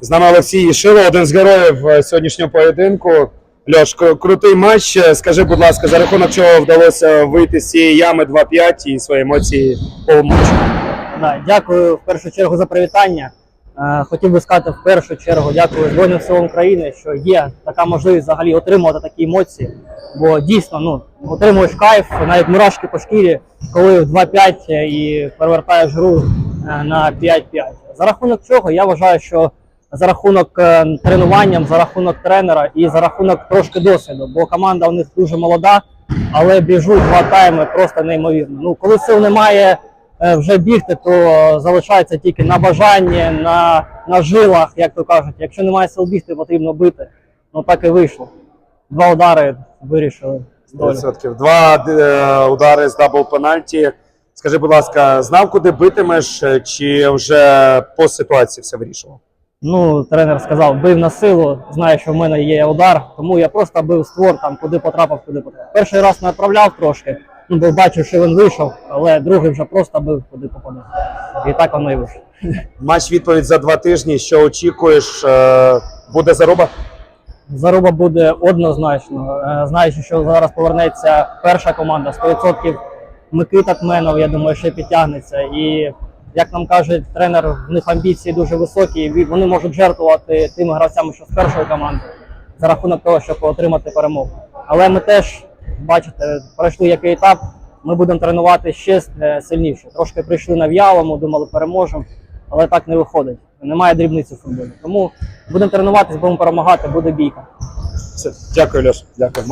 З нами Олексій Ішило, один з героїв е, сьогоднішнього поєдинку. Льош, крутий матч. Е, Скажи, будь ласка, за рахунок чого вдалося вийти з цієї ями 2-5 і свої емоції по матчу? Да, дякую в першу чергу за привітання. Е, Хотів би сказати в першу чергу дякую Збройним силам України, що є така можливість взагалі отримувати такі емоції. Бо дійсно ну, отримуєш кайф, навіть мурашки по шкірі, коли в 2-5 і перевертаєш гру на 5-5. За рахунок чого я вважаю, що за рахунок е, тренуванням, за рахунок тренера і за рахунок трошки досвіду, бо команда у них дуже молода, але біжуть два тайми просто неймовірно. Ну, коли сил немає е, вже бігти, то залишається тільки на бажанні, на, на жилах, як то кажуть. Якщо немає сил бігти, потрібно бити. Ну так і вийшло. Два удари вирішили. долю. 100%. Два е, удари з дабл пенальті. Скажи, будь ласка, знав, куди битимеш, е, чи вже по ситуації все вирішував? Ну, тренер сказав, бив на силу, знає, що в мене є удар, тому я просто бив створ там, куди потрапив, куди потрапив. Перший раз не відправляв трошки, ну, бо бачив, що він вийшов, але другий вже просто бив, куди попадав. І так воно і вийшло. Матч відповідь за два тижні. Що очікуєш? Е, Буде заруба? Заруба буде однозначно. Е, Знаючи, що зараз повернеться перша команда, 100% Микита Тменов, я думаю, ще підтягнеться. І як нам каже тренер, в них амбіції дуже високі. Вони можуть жертвувати тими гравцями, що з першої команди, за рахунок того, щоб отримати перемогу. Але ми теж, бачите, пройшли який етап. Ми будемо тренувати ще е, сильніше. Трошки прийшли на в'ялому, думали, переможемо, але так не виходить. Немає дрібниці в футболі. Тому будемо тренуватись, будемо перемагати, буде бійка. Все. Дякую, Льош. Дякую.